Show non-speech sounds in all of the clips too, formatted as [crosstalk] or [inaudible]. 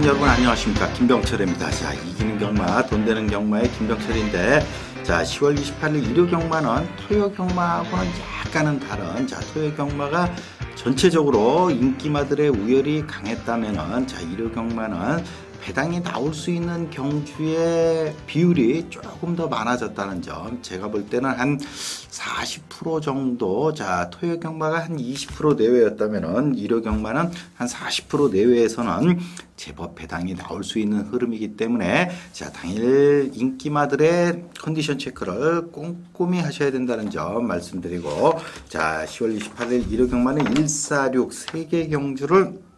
주먹팬 여러분 안녕하십니까 김병철입니다. 자 이기는 경마 돈 되는 경마의 김병철인데 자 10월 28일 일요 경마는 토요 경마하고는 약간은 다른 자 토요 경마가 전체적으로 인기마들의 우열이 강했다면은 자 일요 경마는 배당이 나올 수 있는 경주의 비율이 조금 더 많아졌다는 점 제가 볼 때는 한 40% 정도 자 토요 경마가 한 20% 내외였다면은 일요 경마는 한 40% 내외에서는 제법 배당이 나올 수 있는 흐름이기 때문에 자 당일 인기마들의 컨디션 체크를 꼼꼼히 하셔야 된다는 점 말씀드리고 자 10월 28일 일요 경마는 146 세계 경주를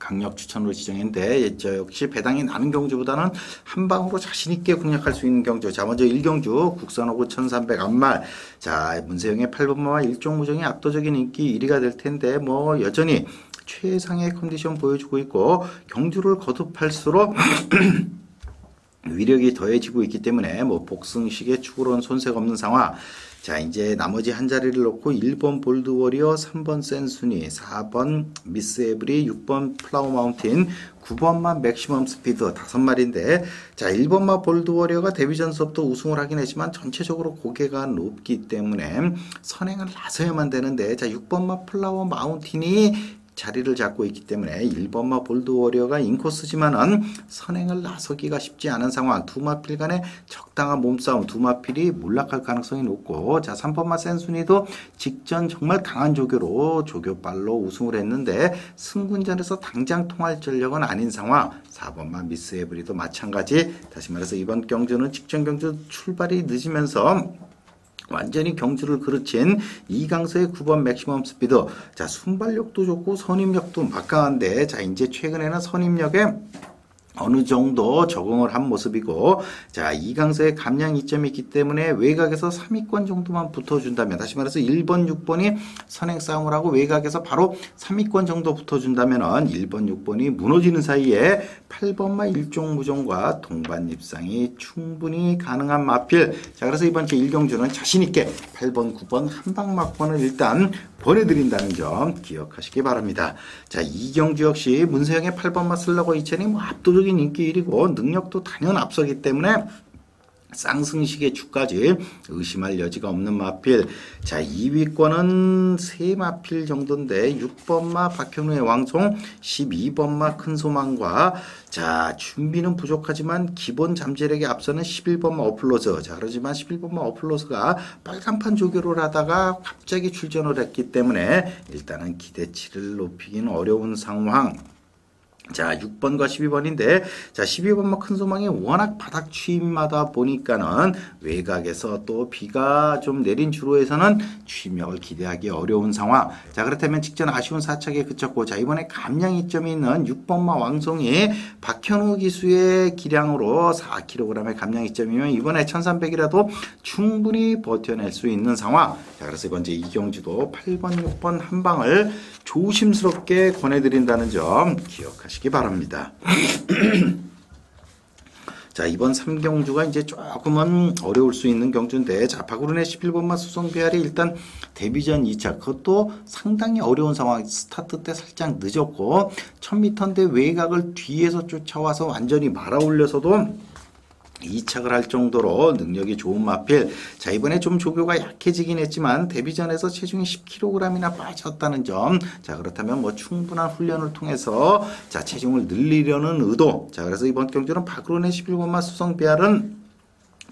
강력 추천으로 지정했는데 저 역시 배당이 나는 경주보다는 한 방으로 자신 있게 공략할 수 있는 경주. 자 먼저 1경주 국산호구 1300 안말. 자 문세영의 8번마와 일종무정이 압도적인 인기 1위가 될 텐데 뭐 여전히 최상의 컨디션 보여주고 있고 경주를 거듭할수록 위력이 더해지고 있기 때문에 뭐 복승식의 축으로는 손색 없는 상황. 자, 이제 나머지 한 자리를 놓고 1번 볼드 워리어, 3번 센순이, 4번 미스 에브리, 6번 플라워 마운틴, 9번만 맥시멈 스피드 다섯 마리인데 자 1번마 볼드 워리어가 데뷔전 수업도 우승을 하긴 했지만 전체적으로 고개가 높기 때문에 선행을 나서야만 되는데 자 6번마 플라워 마운틴이 자리를 잡고 있기 때문에 1번마 볼드 워리어가 인코스지만은 선행을 나서기가 쉽지 않은 상황. 두 마필 간의 적당한 몸싸움 두 마필이 몰락할 가능성이 높고 자 3번마 센순이도 직전 정말 강한 조교로 조교빨로 우승을 했는데 승군전에서 당장 통할 전력은 아닌 상황. 4번마 미스 에브리도 마찬가지. 다시 말해서 이번 경주는 직전 경주 출발이 늦으면서 완전히 경주를 그르친 이강서의 9번 맥시멈 스피드. 자, 순발력도 좋고 선임력도 막강한데, 자, 이제 최근에는 선임력에 어느 정도 적응을 한 모습이고 자 이강서의 감량 이점이 있기 때문에 외곽에서 3위권 정도만 붙어준다면 다시 말해서 1번 6번이 선행 싸움을 하고 외곽에서 바로 3위권 정도 붙어준다면 1번 6번이 무너지는 사이에 8번마 일종무종과 동반 입상이 충분히 가능한 마필. 자 그래서 이번 제 1경주는 자신있게 8번 9번 한방막번을 일단 보내드린다는 점 기억하시기 바랍니다. 자, 이경주 역시 문세영의 8번마 슬러거 이천이 뭐 압도적인 인기 1위고 능력도 단연 앞서기 때문에 쌍승식의 주까지 의심할 여지가 없는 마필. 자, 2위권은 세 마필 정도인데 6번마 박현우의 왕송, 12번마 큰 소망과 자, 준비는 부족하지만 기본 잠재력에 앞서는 11번마 어플로즈. 자, 그러지만 11번마 어플로즈가 빨간판 조교를 하다가 갑자기 출전을 했기 때문에 일단은 기대치를 높이기는 어려운 상황. 자, 6번과 12번인데, 자, 12번 뭐큰 소망이 워낙 바닥 취임마다 보니까는 외곽에서 또 비가 좀 내린 주로에서는 취임력을 기대하기 어려운 상황. 자, 그렇다면 직전 아쉬운 사착에 그쳤고, 자, 이번에 감량 이점이 있는 6번마 왕송이 박현우 기수의 기량으로 4kg의 감량 이점이면 이번에 1300이라도 충분히 버텨낼 수 있는 상황. 자, 그래서 이번 제 이경주도 8번, 6번 한 방을 조심스럽게 권해드린다는 점 기억하시기 바랍니다. [clears throat] 자 이번 3경주가 이제 조금은 어려울 수 있는 경주인데 자 박우른의 11번마 수성배알이 일단 데뷔전 2차 그것도 상당히 어려운 상황 스타트 때 살짝 늦었고 1000m인데 외곽을 뒤에서 쫓아와서 완전히 말아 올려서도 이착을 할 정도로 능력이 좋은 마필. 자, 이번에 좀 조교가 약해지긴 했지만 데뷔전에서 체중이 10kg이나 빠졌다는 점. 자, 그렇다면 뭐 충분한 훈련을 통해서 자, 체중을 늘리려는 의도. 자, 그래서 이번 경주는 박으로의 11번마 수성 배알은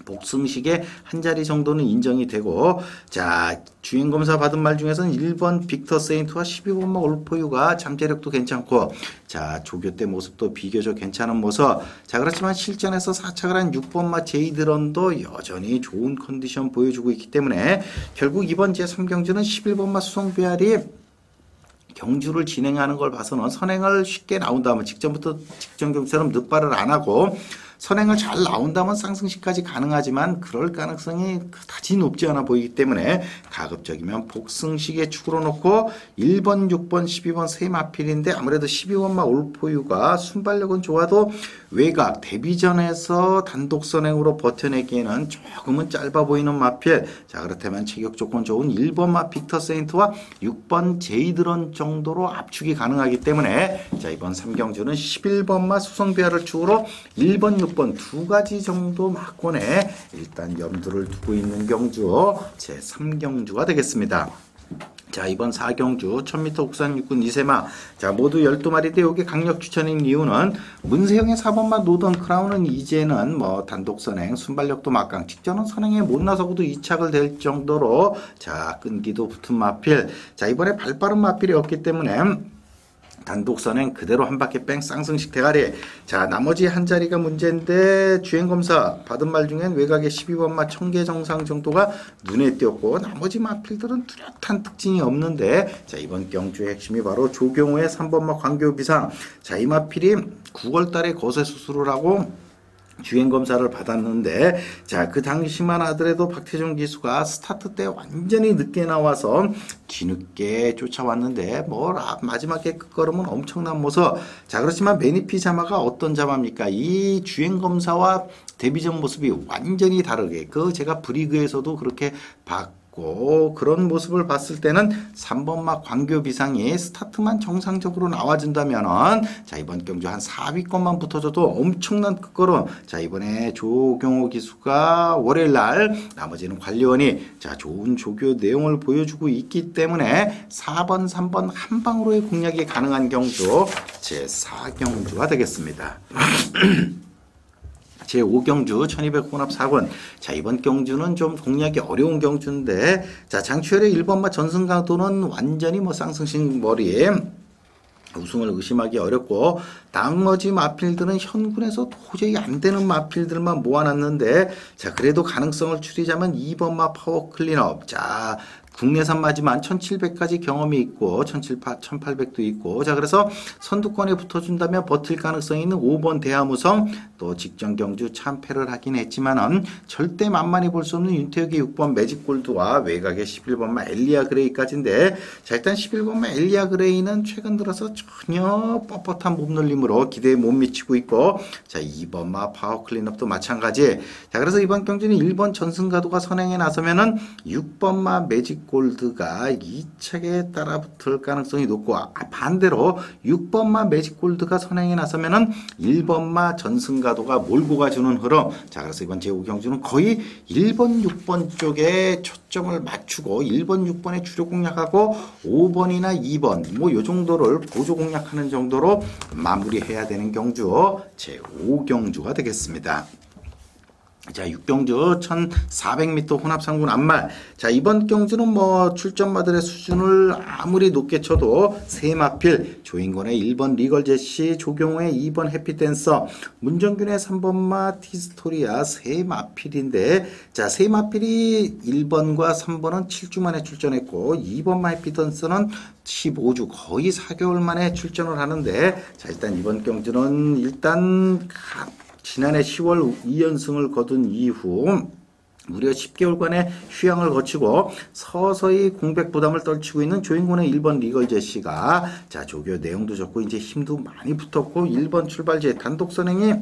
복승식의 한 자리 정도는 인정이 되고 자 주행 검사 받은 말 중에서는 1번 빅터 세인트와 12번마 올포유가 잠재력도 괜찮고 자 조교 때 모습도 비교적 괜찮은 모습. 자 그렇지만 실전에서 사착을 한 6번마 제이드런도 여전히 좋은 컨디션 보여주고 있기 때문에 결국 이번 제3경주는 11번마 수성배알이 경주를 진행하는 걸 봐서는 선행을 쉽게 나온다면 직전부터 직전 경주처럼 늦발을 안 하고 선행을 잘 나온다면 상승시까지 가능하지만 그럴 가능성이 그다지 높지 않아 보이기 때문에 가급적이면 복승식에 축으로 놓고 1번, 6번, 12번 세 마필인데 아무래도 12번마 올포유가 순발력은 좋아도 외곽 데뷔전에서 단독 선행으로 버텨내기에는 조금은 짧아 보이는 마필 자 그렇다면 체격 조건 좋은 1번 마 빅터 세인트와 6번 제이드런 정도로 압축이 가능하기 때문에 자 이번 3경주는 11번 마 수성비아를 축으로 1번 6번 두 가지 정도 막권에 일단 염두를 두고 있는 경주 제 3경주가 되겠습니다. 자 이번 4경주 1000m 옥산 육군 이세마. 자 모두 12마리인데 여기 강력 추천인 이유는 문세영의 4번만 노던 크라운은 이제는 뭐 단독 선행 순발력도 막강 직전은 선행에 못 나서고도 2착을 될 정도로 자 끈기도 붙은 마필. 자 이번에 발빠른 마필이 없기 때문에 단독 선행 그대로 한 바퀴 뺑 쌍승식 대가리. 자, 나머지 한 자리가 문제인데 주행 검사 받은 말 중엔 외곽의 12번 마 청계 정상 정도가 눈에 띄었고 나머지 마필들은 뚜렷한 특징이 없는데 자, 이번 경주의 핵심이 바로 조경호의 3번 마 광교 비상. 자, 이 마필이 9월 달에 거세 수술을 하고 주행 검사를 받았는데 자 그 당시만 하더라도 박태종 기수가 스타트 때 완전히 늦게 나와서 뒤늦게 쫓아왔는데 뭐 마지막에 끝걸음은 엄청난 모습. 자 그렇지만 매니피 자마가 어떤 자마입니까? 이 주행 검사와 데뷔전 모습이 완전히 다르게 그 제가 브리그에서도 그렇게 박 있고 그런 모습을 봤을 때는 3번마 광교 비상이 스타트만 정상적으로 나와준다면은 자 이번 경주 한 4위권만 붙어줘도 엄청난 끝걸음 자 이번에 조경호 기수가 월요일 날 나머지는 관리원이 자 좋은 조교 내용을 보여주고 있기 때문에 4번 3번 한 방으로의 공략이 가능한 경주 제 4경주가 되겠습니다. [clears throat] 제5경주 1200 혼합 4권. 자, 이번 경주는 좀 공략이 어려운 경주인데, 자, 장추열의 1번마 전승강도는 완전히 뭐 쌍승신 머리에 우승을 의심하기 어렵고 나머지 마필들은 현군에서 도저히 안 되는 마필들만 모아놨는데 자 그래도 가능성을 추리자면 2번 마 파워 클린업 자 국내산 마지만 1700까지 경험이 있고 1700, 1800도 있고 자 그래서 선두권에 붙어준다면 버틸 가능성이 있는 5번 대하무성 또 직전 경주 참패를 하긴 했지만은 절대 만만히 볼 수 없는 윤태욱의 6번 매직골드와 외곽의 11번마 엘리아 그레이까지인데 자 일단 11번마 엘리아 그레이는 최근 들어서 전혀 뻣뻣한 몸놀림 으로 기대에 못 미치고 있고 자 2번 마 파워 클린업도 마찬가지 자 그래서 이번 경주는 1번 전승가도가 선행에 나서면은 6번 마 매직 골드가 이 책에 따라 붙을 가능성이 높고 아, 반대로 6번 마 매직 골드가 선행에 나서면은 1번 마 전승가도가 몰고 가주는 흐름. 자, 그래서 이번 제5 경주는 거의 1번, 6번 쪽에 초점을 맞추고 1번, 6번에 주력 공략하고 5번이나 2번 뭐 요 정도를 보조 공략하는 정도로 마무리 해야 되는 경주 제5경주가 되겠습니다. 자, 6경주 1400m 혼합상군 안말. 자, 이번 경주는 뭐 출전마들의 수준을 아무리 높게 쳐도 세마필, 조인권의 1번 리걸 제시, 조경호의 2번 해피댄서, 문정균의 3번마 티스토리아 세마필인데, 자, 세마필이 1번과 3번은 7주 만에 출전했고, 2번마 해피댄서는 15주 거의 4개월 만에 출전을 하는데, 자, 일단 이번 경주는 일단 지난해 10월 2연승을 거둔 이후 무려 10개월간의 휴양을 거치고 서서히 공백 부담을 떨치고 있는 조인군의 1번 리걸 제시가 자 조교 내용도 좋고 이제 힘도 많이 붙었고 1번 출발제 단독 선행이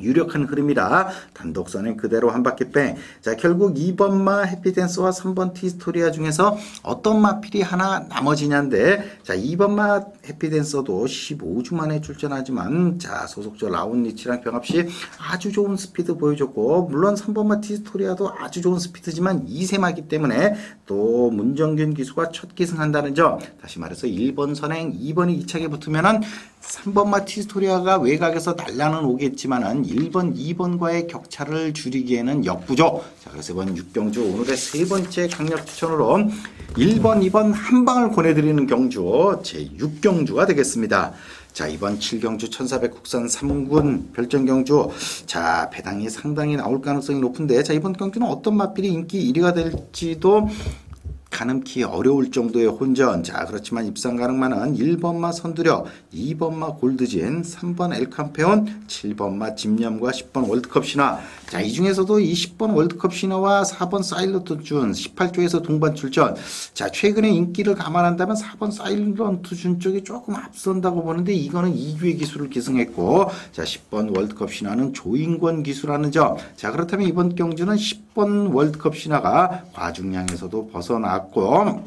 유력한 흐름이라 단독선행 그대로 한 바퀴 뺑. 자, 결국 2번 마 해피댄스와 3번 티스토리아 중에서 어떤 마필이 하나 나머지냐인데, 자, 2번 마 해피댄서도 15주 만에 출전하지만, 자, 소속조 라운리치랑 병합시 아주 좋은 스피드 보여줬고, 물론 3번 마 티스토리아도 아주 좋은 스피드지만 2세마기 때문에 또 문정균 기수가 첫 기승한다는 점, 다시 말해서 1번 선행, 2번이 2차게 붙으면은 3번마 티스토리아가 외곽에서 날라는 오겠지만은 1번, 2번과의 격차를 줄이기에는 역부족. 자, 그래서 이번 6경주 오늘의 세 번째 강력 추천으로 1번, 2번 한 방을 권해드리는 경주 제 6경주가 되겠습니다. 자, 이번 7경주 1400 국산 3군 별정 경주. 자, 배당이 상당히 나올 가능성이 높은데, 자, 이번 경주는 어떤 마필이 인기 1위가 될지도 가늠키 어려울 정도의 혼전. 자, 그렇지만 입상 가능만은 1번마 선두력, 2번마 골드진, 3번 엘캄페온, 7번마 집념과 10번 월드컵 신화. 자, 이 중에서도 20번 월드컵 신화와 4번 사일런트 준 18조에서 동반 출전. 자, 최근에 인기를 감안한다면 4번 사일런트 준 쪽이 조금 앞선다고 보는데 이거는 2주의 기술을 기승했고, 자, 10번 월드컵 신화는 조인권 기술하는 점. 자, 그렇다면 이번 경주는 10번 월드컵 신화가 과중량에서도 벗어났고,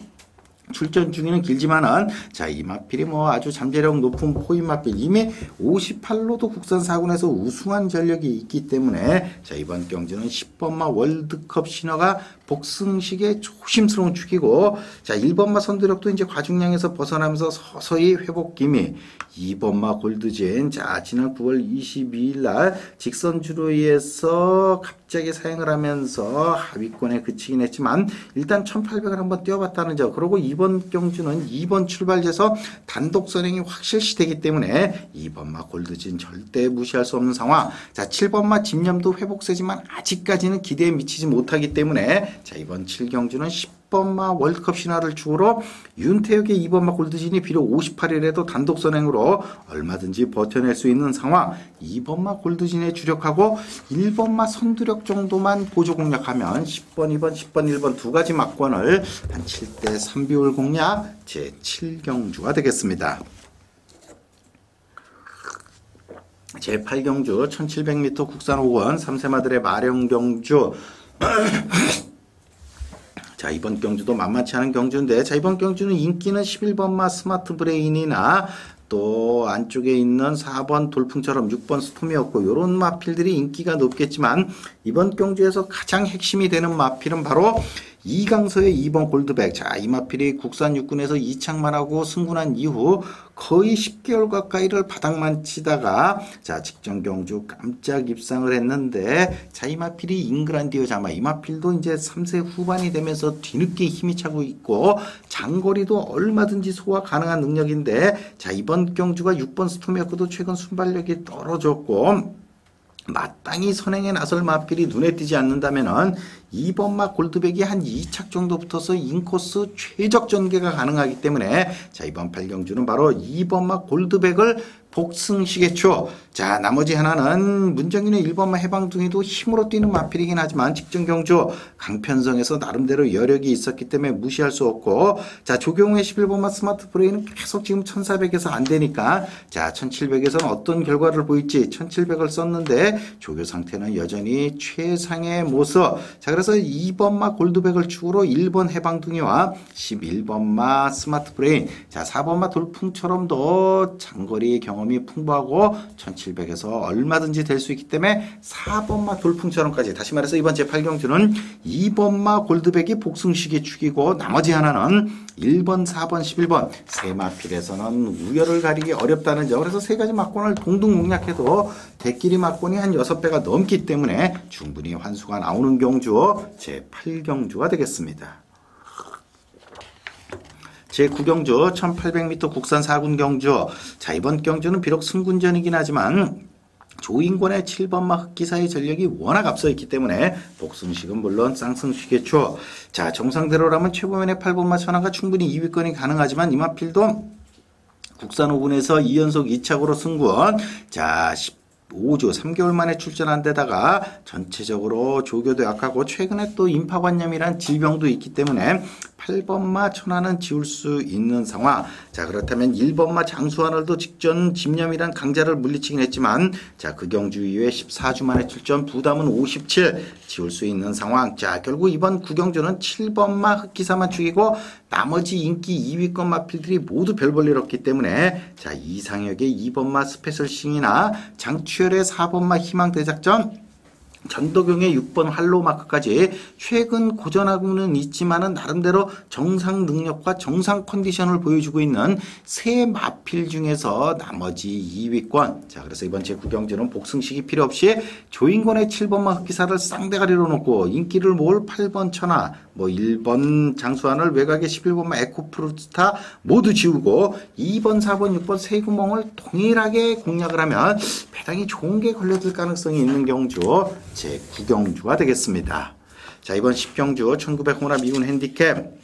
출전 중에는 길지만은 자 이 마필이 뭐 아주 잠재력 높은 포인 마필. 이미 58로도 국산 사군에서 우승한 전력이 있기 때문에 자 이번 경주는 10번마 월드컵 신화가 복승식의 조심스러운 축이고 자 1번마 선두력도 이제 과중량에서 벗어나면서 서서히 회복 기미 2번마 골드젠 자 지난 9월 22일 날 직선 주로에서 갑자기 사행을 하면서 하위권에 그치긴 했지만 일단 1800을 한번 뛰어봤다는 점. 그리고 이번 경주는 2번 출발돼서 단독 선행이 확실시 되기 때문에 2번마 골드진 절대 무시할 수 없는 상황. 자 7번마 집념도 회복세지만 아직까지는 기대에 미치지 못하기 때문에 자 이번 7경주는 10 번마 월드컵 신화를 축으로 윤태욱의 2번마 골드진이 비록 58일에도 단독 선행으로 얼마든지 버텨낼 수 있는 상황 2번마 골드진에 주력하고 1번마 선두력 정도만 보조 공략하면 10번 2번 10번 1번 두 가지 막권을 한 7대 3 비율 공략 제 7경주가 되겠습니다. 제8경주 1700m 국산 5원 3세마들의 마령경주 자 이번 경주도 만만치 않은 경주인데 자 이번 경주는 인기는 11번마 스마트 브레인이나 또 안쪽에 있는 4번 돌풍처럼 6번 스톰이었고 이런 마필들이 인기가 높겠지만 이번 경주에서 가장 핵심이 되는 마필은 바로 이강서의 2번 골드백. 자, 이마필이 국산 육군에서 이착만 하고 승군한 이후 거의 10개월 가까이를 바닥만 치다가 자, 직전 경주 깜짝 입상을 했는데 자, 이마필이 잉그란디어 자마 이마필도 이제 3세 후반이 되면서 뒤늦게 힘이 차고 있고 장거리도 얼마든지 소화 가능한 능력인데 자, 이번 경주가 6번 스톰이었고도 최근 순발력이 떨어졌고 마땅히 선행에 나설 마필이 눈에 띄지 않는다면은 2번마 골드백이 한 2착 정도 붙어서 인코스 최적 전개가 가능하기 때문에 자 이번 8경주는 바로 2번마 골드백을 복승시계초. 자, 나머지 하나는 문정인의 1번마 해방둥이도 힘으로 뛰는 마필이긴 하지만 직전 경주 강편성에서 나름대로 여력이 있었기 때문에 무시할 수 없고 자, 조경우의 11번마 스마트 브레인은 계속 지금 1400에서 안 되니까 자, 1700에서는 어떤 결과를 보일지 1700을 썼는데 조교 상태는 여전히 최상의 모습. 자, 그래서 2번마 골드백을 축으로 1번 해방둥이와 11번마 스마트 브레인 자, 4번마 돌풍처럼도 장거리 경험 경험이 풍부하고 1700 에서 얼마든지 될 수 있기 때문에 4번마 돌풍처럼까지 다시 말해서 이번 제8경주는 2번마 골드백이 복승식이 축이고 나머지 하나는 1번, 4번, 11번 세마필에서는 우열을 가리기 어렵다는 점 그래서 세 가지 막권을 동동 공략해도 대끼리 막권이 한 6배가 넘기 때문에 충분히 환수가 나오는 경주 제8경주가 되겠습니다. 제9경주 1800m 국산 4군 경주. 자, 이번 경주는 비록 승군전이긴 하지만 조인권의 7번마 흑기사의 전력이 워낙 앞서 있기 때문에 복승식은 물론 쌍승식의초 자, 정상대로라면 최고면의 8번마 천하가 충분히 2위권이 가능하지만 이마필도 국산 5군에서 2연속 2착으로 승군. 자, 5주 3개월 만에 출전한 데다가 전체적으로 조교도 약하고 최근에 또 인파관념이란 질병도 있기 때문에 8번마 천안은 지울 수 있는 상황. 자, 그렇다면 1번마 장수하늘도 직전 집념이란 강자를 물리치긴 했지만 자, 그 경주 이후에 14주 만에 출전 부담은 57 지울 수 있는 상황. 자, 결국 이번 구경주는 7번마 흑기사만 죽이고 나머지 인기 2위권 마필들이 모두 별 볼 일 없기 때문에 자, 이상혁의 2번마 스페셜싱이나 장추열의 4번마 희망 대작전 전도경의 6번 할로 마크까지 최근 고전하고는 있지만은 나름대로 정상 능력과 정상 컨디션을 보여주고 있는 세 마필 중에서 나머지 2위권. 자, 그래서 이번 제 구경주는 복승식이 필요 없이 조인권의 7번마 흑기사를 쌍대가리로 놓고 인기를 모을 8번 천하, 뭐 1번 장수환을 외곽의 11번마 에코프루스타 모두 지우고 2번, 4번, 6번 세 구멍을 동일하게 공략을 하면 배당이 좋은 게 걸려들 가능성이 있는 경주 제 9경주가 되겠습니다. 자 이번 10경주 1900 호나 미군 핸디캡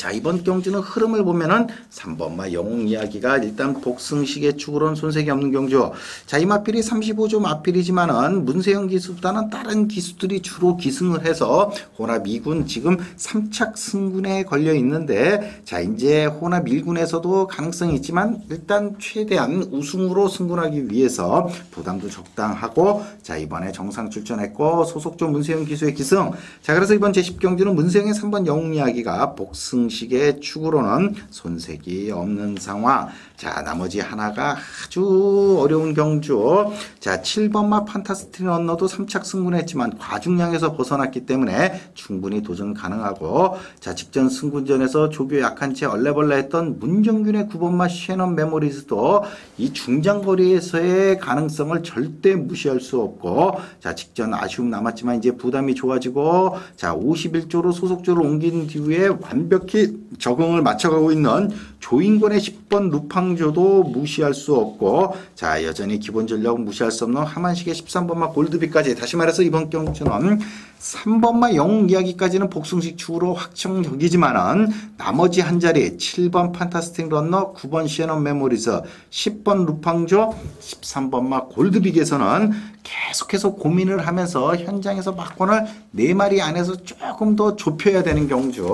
자 이번 경주는 흐름을 보면은 3번마 영웅 이야기가 일단 복승식의 축으로는 손색이 없는 경주. 자 이 마필이 35조 마필이지만은 문세영 기수보다는 다른 기수들이 주로 기승을 해서 호납 2군 지금 3착 승군에 걸려 있는데 자 이제 호납 1군에서도 가능성이 있지만 일단 최대한 우승으로 승군하기 위해서 부담도 적당하고 자 이번에 정상 출전했고 소속조 문세영 기수의 기승. 자 그래서 이번 제10경주는 문세영의 3번 영웅 이야기가 복승 공식의 축으로는 손색이 없는 상황. 자, 나머지 하나가 아주 어려운 경주. 자, 7번마 판타스틱 런너도 3착 승군했지만 과중량에서 벗어났기 때문에 충분히 도전 가능하고 자, 직전 승군전에서 조교 약한 채 얼레벌레 했던 문정균의 9번마 쉐넌 메모리즈도 이 중장거리에서의 가능성을 절대 무시할 수 없고 자, 직전 아쉬움 남았지만 이제 부담이 좋아지고 자, 51조로 소속조를 옮긴 뒤에 완벽히 적응을 맞춰가고 있는 조인권의 10번 루팡조도 무시할 수 없고 자 여전히 기본 전력 무시할 수 없는 하만식의 13번마 골드비까지 다시 말해서 이번 경주는 3번마 영웅 이야기까지는 복승식 추후로 확정적이지만은 나머지 한 자리 7번 판타스틱 런너 9번 시에넌 메모리즈 10번 루팡조 13번마 골드빅에서는 계속해서 고민을 하면서 현장에서 막권을 4마리 안에서 조금 더 좁혀야 되는 경주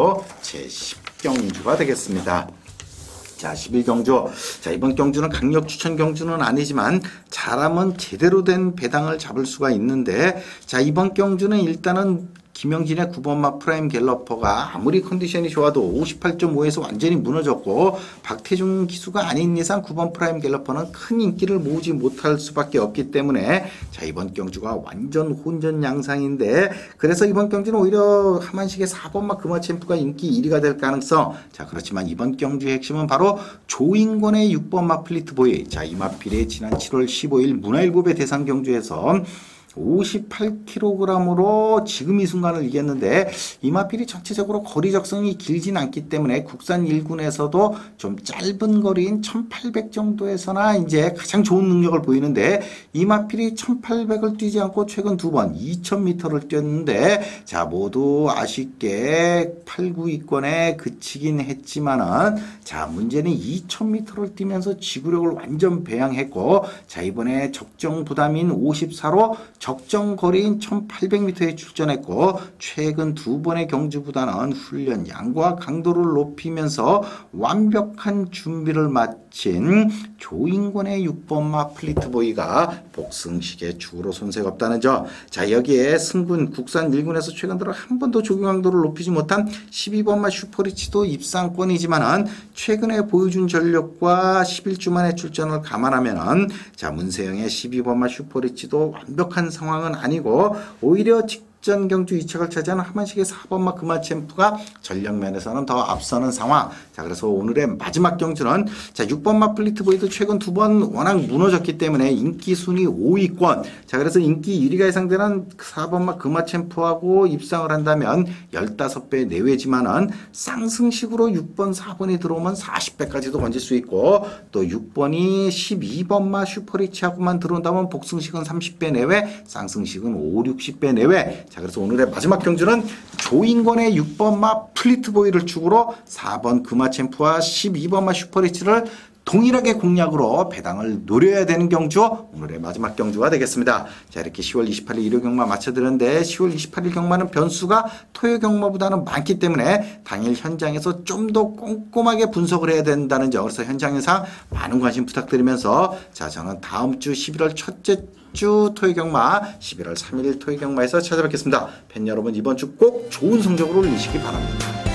제10경주가 되겠습니다. 자, 11경주. 자, 이번 경주는 강력 추천 경주는 아니지만 잘하면 제대로 된 배당을 잡을 수가 있는데 자, 이번 경주는 일단은 김영진의 9번마 프라임 갤러퍼가 아무리 컨디션이 좋아도 58.5에서 완전히 무너졌고 박태중 기수가 아닌 이상 9번 프라임 갤러퍼는 큰 인기를 모으지 못할 수밖에 없기 때문에 자 이번 경주가 완전 혼전 양상인데 그래서 이번 경주는 오히려 하만식의 4번마 금화 챔프가 인기 1위가 될 가능성. 자 그렇지만 이번 경주의 핵심은 바로 조인권의 6번마 플리트보이. 자 이마필의 지난 7월 15일 문화일보배 대상 경주에서 58kg으로 지금 이 순간을 이겼는데 이마필이 전체적으로 거리 적성이 길진 않기 때문에 국산 1군에서도 좀 짧은 거리인 1800 정도에서나 이제 가장 좋은 능력을 보이는데 이마필이 1800을 뛰지 않고 최근 두 번 2000m를 뛰었는데 자 모두 아쉽게 8, 9위권에 그치긴 했지만은 자 문제는 2000m를 뛰면서 지구력을 완전 배양했고 자 이번에 적정 부담인 54로 적정 거리인 1800m에 출전했고 최근 두 번의 경주보다는 훈련 양과 강도를 높이면서 완벽한 준비를 마친 조인권의 6번마 플리트보이가 복승식의 주로 손색 없다는 점. 자 여기에 승군 국산 1군에서 최근 들어 한 번도 조경 강도를 높이지 못한 12번마 슈퍼리치도 입상권이지만은 최근에 보여준 전력과 11주 만에 출전을 감안하면은 자 문세영의 12번마 슈퍼리치도 완벽한 상황은 아니고 오히려 직 전 경주 2착을 차지하는 하만식의 4번마 금화 챔프가 전력 면에서는 더 앞서는 상황. 자, 그래서 오늘의 마지막 경주는 자, 6번마 플리트보이도 최근 두 번 워낙 무너졌기 때문에 인기 순위 5위권. 자, 그래서 인기 1위가 예상되는 4번마 금화 챔프하고 입상을 한다면 15배 내외지만은 쌍승식으로 6번, 4번이 들어오면 40배까지도 건질 수 있고 또 6번이 12번마 슈퍼리치하고만 들어온다면 복승식은 30배 내외, 쌍승식은 5, 60배 내외. 자, 그래서 오늘의 마지막 경주는 조인권의 6번마 플리트보이를 축으로 4번 금화 챔프와 12번마 슈퍼리치를 동일하게 공략으로 배당을 노려야 되는 경주 오늘의 마지막 경주가 되겠습니다. 자 이렇게 10월 28일 일요 경마 마쳐드렸는데 10월 28일 경마는 변수가 토요 경마보다는 많기 때문에 당일 현장에서 좀 더 꼼꼼하게 분석을 해야 된다는 점 그래서 현장에서 많은 관심 부탁드리면서 자 저는 다음 주 11월 첫째 주 토요경마 11월 3일 토요경마에서 찾아뵙겠습니다. 팬 여러분 이번 주 꼭 좋은 성적으로 올리시기 바랍니다.